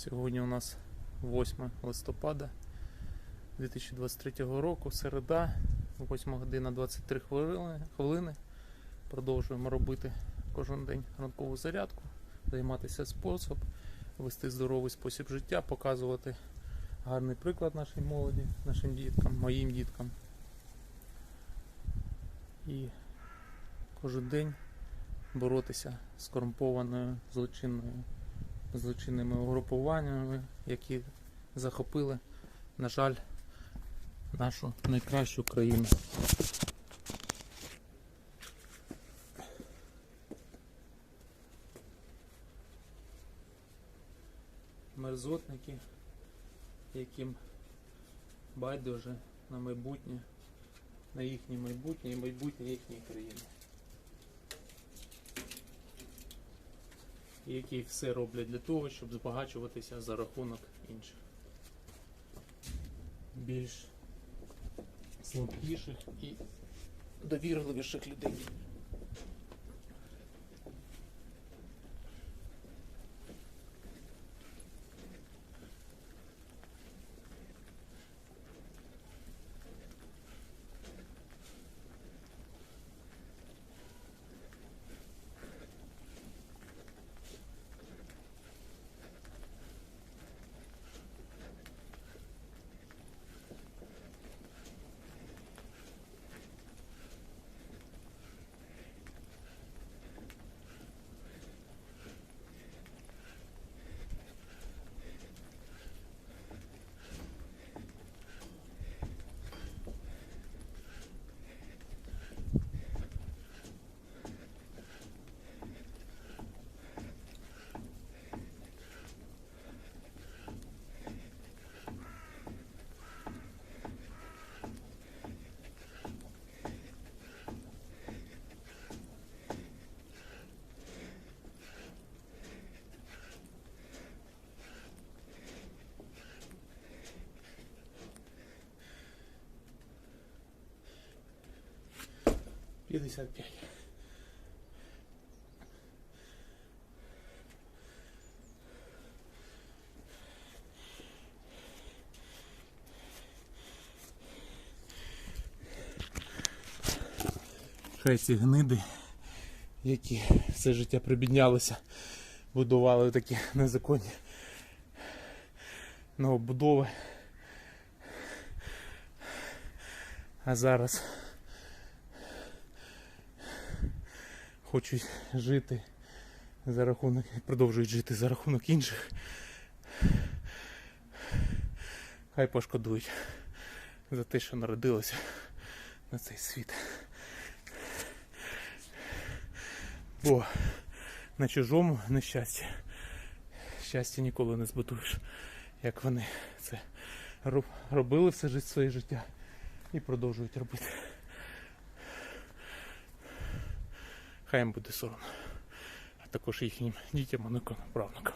Сьогодні у нас 8 листопада 2023 року, середа, 8 година 23 хвилини. Продовжуємо робити кожен день ранкову зарядку, займатися спосіб, вести здоровий спосіб життя, показувати гарний приклад нашій молоді, нашим діткам, моїм діткам. І кожен день боротися з корумпованою злочинною злочинними угрупуваннями, які захопили, на жаль, нашу найкращу країну. Мерзотники, яким байдуже на майбутнє, на їхнє майбутнє і майбутнє їхньої країни. Які все роблять для того, щоб збагачуватися за рахунок інших. Більш слабкіших і довірливіших людей. П'ятдесят п'ять. Хай ці гниди, які все життя прибіднялися, будували такі незаконні новобудови. А зараз хочуть жити за рахунок, продовжують жити за рахунок інших. Хай пошкодують за те, що народилося на цей світ. Бо на чужому нещасті щастя ніколи не збудуєш, як вони це робили все своє життя і продовжують робити. Хай їм буде сором, А також їхнім дітям, онукам, правнукам.